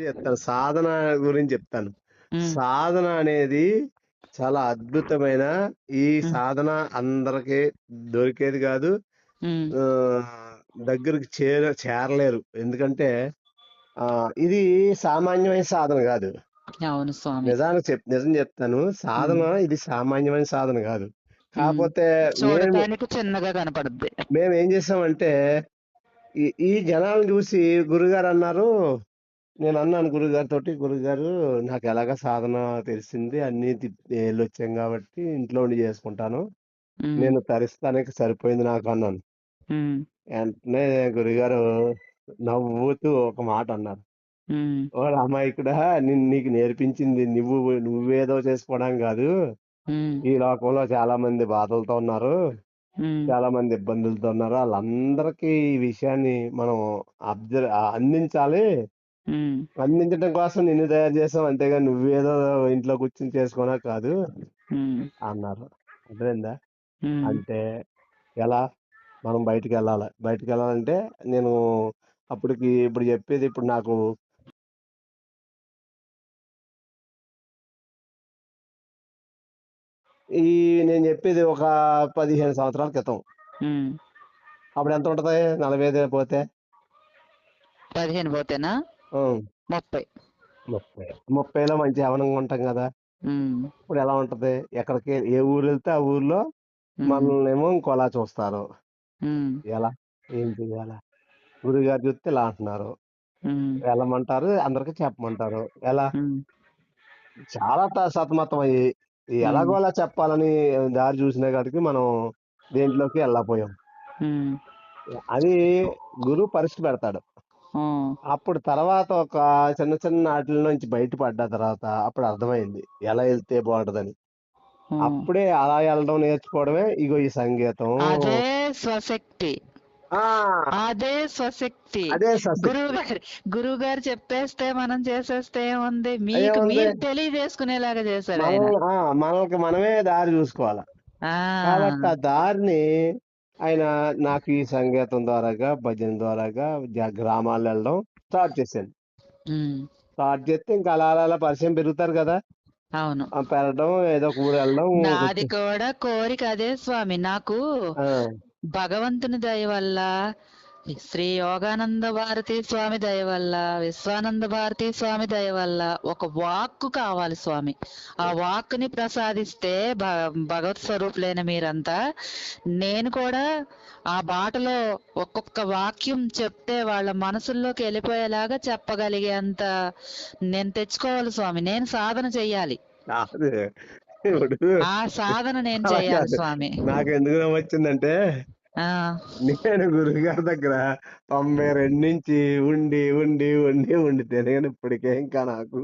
చెప్తాను సాధన గురించి చెప్తాను. సాధన అనేది చాలా అద్భుతమైన ఈ సాధన అందరికి దొరికేది కాదు. ఆ, దగ్గరికి చేర చేరలేరు. ఎందుకంటే ఆ ఇది సామాన్యమైన సాధన కాదు. అవును స్వామి. నిజానికి చెప్ నిజం చెప్తాను. సాధన ఇది సామాన్యమైన సాధన కాదు. ఉమ్. కాకపోతే మేము చూడటానికి చిన్నగా కనపడుద్ది. మేము ఏం చేసామంటే ఈ ఈ జనాలను చూసి గురుగారు అన్నారు నేను అన్నాను గురుగారి తోటి గురుగారు నాకు ఎలాగ సాధన తెలిసింది అన్ని వెళ్ళొచ్చాం కాబట్టి ఇంట్లో ఉండి చేసుకుంటాను. నేను తరిస్తానికి సరిపోయింది నాకు అన్నాను. వెంటనే గురుగారు నవ్వుతూ ఒక మాట అన్నారు. ఉమ్, ఓ అమాయకుడా నిన్ను నీకు నేర్పించింది నువ్వు నువ్వేదో చేసుకోవడం కాదు. ఈ లోకంలో చాలా మంది బాధలతో ఉన్నారు. చాలా మంది ఇబ్బందులతో ఉన్నారు. వాళ్ళందరికీ ఈ విషయాన్ని మనం అబ్జర్వ్ అందించాలి. ఉమ్, అందించడం కోసం నిన్ను తయారు చేసాం అంతేగాని నువ్వేదో ఇంట్లో కూర్చొని చేసుకోనా కాదు ఉమ్, అన్నారు. అర్థమైందా? అంటే ఎలా? మనం బయటికి వెళ్ళాలి? బయటికి వెళ్ళాలంటే నేను అప్పటికి ఇప్పుడు చెప్పేది ఇప్పుడు నాకు ఈ నేను చెప్పేది ఒక పదిహేను సంవత్సరాల క్రితం. ఉమ్. అప్పుడు ఎంత ఉంటది? నలభై ఐదు పోతే? పదిహేను పోతేనా? ఉం, ముప్పై. ముప్పై. ముప్పైలో మంచి యవనంగా ఉంటాం కదా! ఉమ్, ఇప్పుడు ఎలా ఉంటది? ఎక్కడికి ఏ ఊరు వెళ్తే ఆ ఊర్లో ఉమ్, మనల్ని ఏమో ఇంకోలా చూస్తారు. ఉమ్, ఎలా? ఏం చెయ్యాలా? గురుగారు చూస్తే ఇలా అంటున్నారు. ఉమ్, వెళ్ళమంటారు అందరికి చెప్పమంటారు. ఎలా? ఉమ్, చాలా త- సతమతం అయ్యి ఈ ఉమ్, ఎలాగోలా చెప్పాలని దారి చూసిన కాడికి మనం దేంట్లోకి వెళ్ళకపోయాం ఉమ్, అది గురువు పరీక్ష పెడతాడు. అప్పుడు తర్వాత ఒక చిన్న చిన్న వాటిల నుంచి బయటపడ్డ తర్వాత అప్పుడు అర్థమైంది. ఎలా వెళ్తే బాగుంటదని. అప్పుడే అలా వెళ్ళడం నేర్చుకోవడమే ఇగో ఈ సంగీతం. అదే స్వశక్తి. ఆ. అదే స్వశక్తి. గురువు గారు గురువు గారు చెప్పేస్తే మనం చేసేస్తే ఏముంది? మీకు మీరు తెలియజేసుకునేలాగా చేశారు ఆయన. మనకి మనమే దారి చూసుకోవాలి. ఆ. కాబట్టి ఆ దారిని ఆయన నాకు ఈ సంగీతం ద్వారాగా భజన ద్వారాగా గ్రామాల్లో వెళ్ళడం స్టార్ట్ చేశాను స్టార్ట్ చేస్తే ఇంకా అలా అలా పరిచయం పెరుగుతారు కదా. అవును. పెరగడం ఏదో ఒక ఊరు వెళ్ళడం నాది కూడా కోరిక అదే స్వామి. నాకు భగవంతుని దయ వల్ల శ్రీ యోగానంద భారతి స్వామి దయ వల్ల విశ్వానంద భారతి స్వామి దయ వల్ల ఒక వాక్కు కావాలి స్వామి. ఆ వాక్కుని ప్రసాదిస్తే భగవత్ స్వరూపులైన మీరంతా నేను కూడా ఆ బాటలో ఒక్కొక్క వాక్యం చెప్తే వాళ్ళ మనసుల్లోకి వెళ్ళిపోయేలాగా చెప్పగలిగేంత నేను తెచ్చుకోవాలి స్వామి. నేను సాధన చెయ్యాలి. ఆ సాధన నేను కాదు. స్వామి. నాకు ఎందుకు వచ్చిందంటే నేను గురుగారి దగ్గర తొంభై రెండు నుంచి ఉండి ఉండి ఉండి ఉండి తిరిగాను ఇప్పటికే ఇంకా నాకు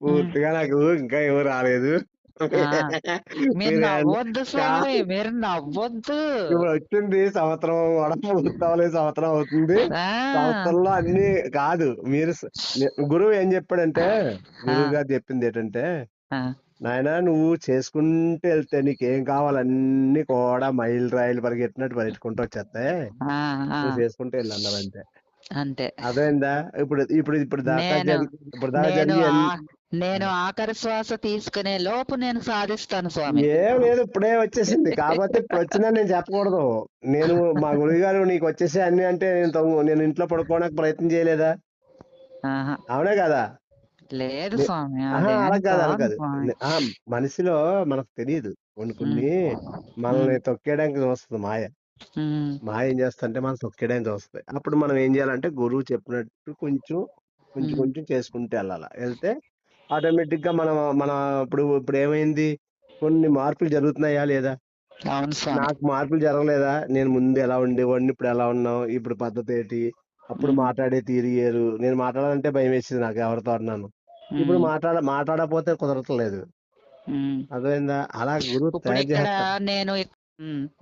పూర్తిగా నాకు ఇంకా ఎవరు రాలేదు. మీరు మీరు నవ్వొద్దు కా- స్వామి మీరు నవ్వొద్దు. ఇప్పుడు వచ్చింది సంవత్సరం కూడా పూర్తవలేదు సంవత్సరం అవుతుంది. ఆ. సంవత్సరంలో అన్ని కాదు. మీరు స- నే- గురువు ఏం చెప్పాడంటే ఆ, గురువు గారు చెప్పింది ఏంటంటే ఆ, నాయనా నువ్వు చేసుకుంటూ వెళ్తే నీకేం కావాలన్నీ కూడా మైల్ రైలు పరిగెట్టినట్టు పరిగెట్టుకుంటూ ఆ, నువ్వు చేసుకుంటూ వెళ్ళి అన్నారు అంతే. అంతే. అదేందా? ఇప్పుడు ఇప్పుడు ఇప్పుడు ఇప్పుడు నేను ఆఖరి శ్వాస తీసుకునే లోపు నేను సాధిస్తాను స్వామి. ఏం లేదు ఇప్పుడే వచ్చేసింది. కాకపోతే ఇప్పుడు వచ్చిందని నేను చెప్పకూడదు. నేను మా గురువు గారు నీకు వచ్చేసి అన్ని అంటే నేను నేను ఇంట్లో పడుకోవడానికి ప్రయత్నం చేయలేదా? అవునే కదా? లేదు స్వామి ఆహా అదేం అలా కాదు అలా కాదు కాదు. స్వామి. నే- ఆ, మనిషిలో మనకు తెలియదు కొన్ని ఉమ్, కొన్ని ఉమ్, మనల్ని తొక్కేయడానికి చూస్తుంది మాయ. ఉమ్, మాయ ఏం చేస్తుంటే మనం తొక్కేయడానికి చూస్తుంది. అప్పుడు మనం ఏం చేయాలంటే గురువు చెప్పినట్టు కొంచెం కొంచెం ఉమ్, కొంచెం చేసుకుంటూ వెళ్ళాలి. వెళ్తే ఆటోమేటిక్గా మనం మన ఇప్పుడు ఇప్పుడు ఏమైంది? కొన్ని మార్పులు జరుగుతున్నాయా లేదా? అవును స్వామి. నాకు మార్పులు జరగలేదా? నేను ముందు ఎలా ఉండేవాడిని? ఇప్పుడు ఎలా ఉన్నావు? ఇప్పుడు పద్ధతి ఏంటి? అప్పుడు ఉమ్, మాట్లాడే తీరు వేరు నేను మాట్లాడాలంటే భయం వేసింది నాకు ఎవరితో అన్నాను. ఇప్పుడు మాట్లాడ మాట్లాడకపోతే కుదరట్లేదు. అర్థమైందా? అలా గురువు తయారు చేస్తాడు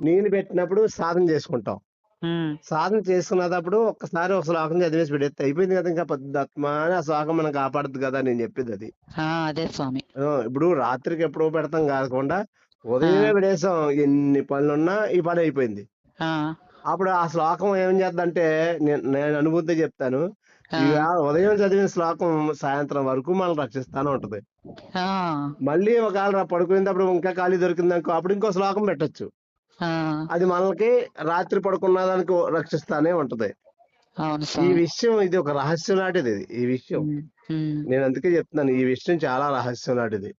నేను పెట్టినప్పుడు సాధన చేసుకుంటాం. సాధన చేసుకున్నప్పుడు ఒక్కసారి ఒక శ్లోకం చదివేసి పెడితే అయిపోయింది కదా ఇంకా పద్మాత్మ అని ఆ శ్లోకం మనం కాపాడదు కదా నేను చెప్పేది అది. అదే స్వామి. ఇప్పుడు రాత్రికి ఎప్పుడో పెడతాం కాకుండా ఉదయమే పెడేసాం ఎన్ని పనులున్నా ఈ పని అయిపోయింది. అప్పుడు ఆ శ్లోకం ఏం చేద్దంటే నేను అనుభూతి చెప్తాను. ఉదయం చదివిన శ్లోకం సాయంత్రం వరకు మనం రక్షిస్తానే ఉంటది. మళ్ళీ ఒకవేళ పడుకునేటప్పుడు ఇంకా ఖాళీ దొరికిందనుకో అప్పుడు ఇంకో శ్లోకం పెట్టొచ్చు. అది మనకి రాత్రి పడుకున్న దానికి రక్షిస్తానే ఉంటది. ఈ విషయం ఇది ఒక రహస్యం లాంటిది ఇది, ఈ విషయం. నేను అందుకే చెప్తున్నాను ఈ విషయం చాలా రహస్యం లాంటిది.